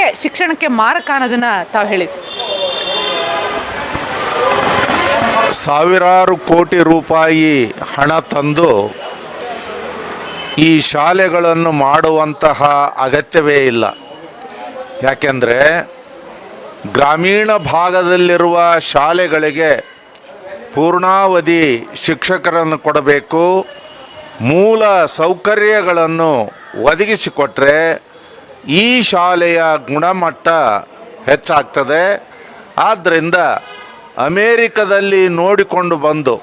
ಶಿಕ್ಷಣಕ್ಕೆ ಮಾರಕ ಅನ್ನೋದನ್ನ ತಾವು ಹೇಳಿ. ಸಾವಿರಾರು ಕೋಟಿ ರೂಪಾಯಿ ಹಣ ತಂದು ಈ ಶಾಲೆಗಳನ್ನು ಮಾಡುವಂತಹ ಅಗತ್ಯವೇ ಇಲ್ಲ ಯಾಕೆಂದರೆ ಗ್ರಾಮೀಣ ಭಾಗದಲ್ಲಿರುವ ಶಾಲೆಗಳಿಗೆ ಪೂರ್ಣಾವಧಿ ಶಿಕ್ಷಕರನ್ನು ಕೊಡಬೇಕು, ಮೂಲ ಸೌಕರ್ಯಗಳನ್ನು ಒದಗಿಸಿಕೊಟ್ರೆ ಈ ಶಾಲೆಯ ಗುಣಮಟ್ಟ ಹೆಚ್ಚಾಗ್ತದೆ. ಆದ್ದರಿಂದ ಅಮೇರಿಕದಲ್ಲಿ ನೋಡಿಕೊಂಡು ಬಂದು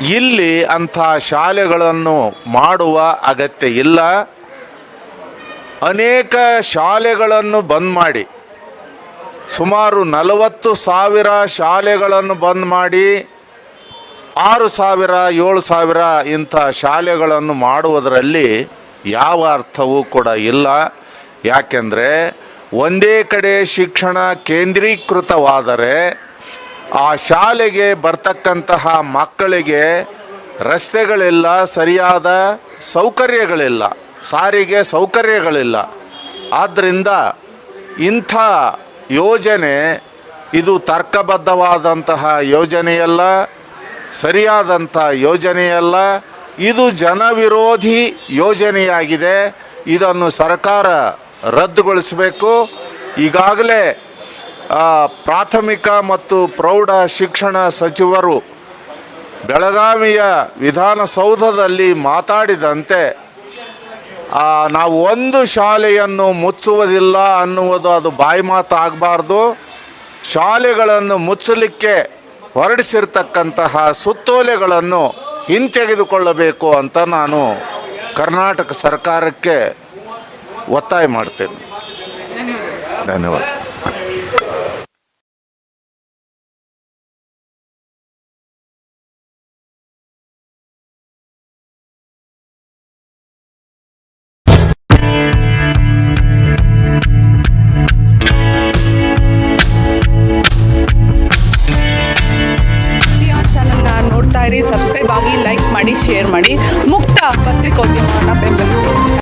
ಇಲ್ಲಿ ಅಂಥ ಶಾಲೆಗಳನ್ನು ಮಾಡುವ ಅಗತ್ಯ ಇಲ್ಲ. ಅನೇಕ ಶಾಲೆಗಳನ್ನು ಬಂದ್ ಮಾಡಿ, ಸುಮಾರು ನಲವತ್ತು ಸಾವಿರ ಶಾಲೆಗಳನ್ನು ಬಂದ್ ಮಾಡಿ, ಆರು ಸಾವಿರ, ಏಳು ಸಾವಿರ ಇಂಥ ಶಾಲೆಗಳನ್ನು ಮಾಡುವುದರಲ್ಲಿ ಯಾವ ಅರ್ಥವೂ ಕೂಡ ಇಲ್ಲ. ಯಾಕೆಂದರೆ ಒಂದೇ ಕಡೆ ಶಿಕ್ಷಣ ಕೇಂದ್ರೀಕೃತವಾದರೆ ಆ ಶಾಲೆಗೆ ಬರ್ತಕ್ಕಂತಹ ಮಕ್ಕಳಿಗೆ ರಸ್ತೆಗಳಿಲ್ಲ ಸರಿಯಾದ ಸೌಕರ್ಯಗಳಿಲ್ಲ, ಸಾರಿಗೆ ಸೌಕರ್ಯಗಳಿಲ್ಲ. ಆದ್ದರಿಂದ ಇಂಥ ಯೋಜನೆ ಇದು ತರ್ಕಬದ್ಧವಾದಂತಹ ಯೋಜನೆಯಲ್ಲ, ಸರಿಯಾದಂಥ ಯೋಜನೆಯಲ್ಲ, ಇದು ಜನವಿರೋಧಿ ಯೋಜನೆಯಾಗಿದೆ. ಇದನ್ನು ಸರ್ಕಾರ ರದ್ದುಗೊಳಿಸಬೇಕು. ಈಗಾಗಲೇ ಪ್ರಾಥಮಿಕ ಮತ್ತು ಪ್ರೌಢ ಶಿಕ್ಷಣ ಸಚಿವರು ಬೆಳಗಾವಿಯ ವಿಧಾನಸೌಧದಲ್ಲಿ ಮಾತಾಡಿದಂತೆ ನಾವು ಒಂದು ಶಾಲೆಯನ್ನು ಮುಚ್ಚುವುದಿಲ್ಲ ಅನ್ನುವುದು ಅದು ಬಾಯಿ ಮಾತು ಆಗಬಾರ್ದು ಶಾಲೆಗಳನ್ನು ಮುಚ್ಚಲಿಕ್ಕೆ ಹೊರಡಿಸಿರ್ತಕ್ಕಂತಹ ಸುತ್ತೋಲೆಗಳನ್ನು ಹಿಂತೆಗೆದುಕೊಳ್ಳಬೇಕು ಅಂತ ನಾನು ಕರ್ನಾಟಕ ಸರ್ಕಾರಕ್ಕೆ ಒತ್ತಾಯ ಮಾಡ್ತೇನೆ. ಧನ್ಯವಾದ. ಸಬ್ಸ್ಕ್ರೈಬ್ ಆಗಿ ಲೈಕ್ ಮಾಡಿ ಶೇರ್ ಮಾಡಿ. ಮುಕ್ತ ಪತ್ರಿಕೋದ್ಯಮವನ್ನು ಬೆಂಬಲಿಸಿ.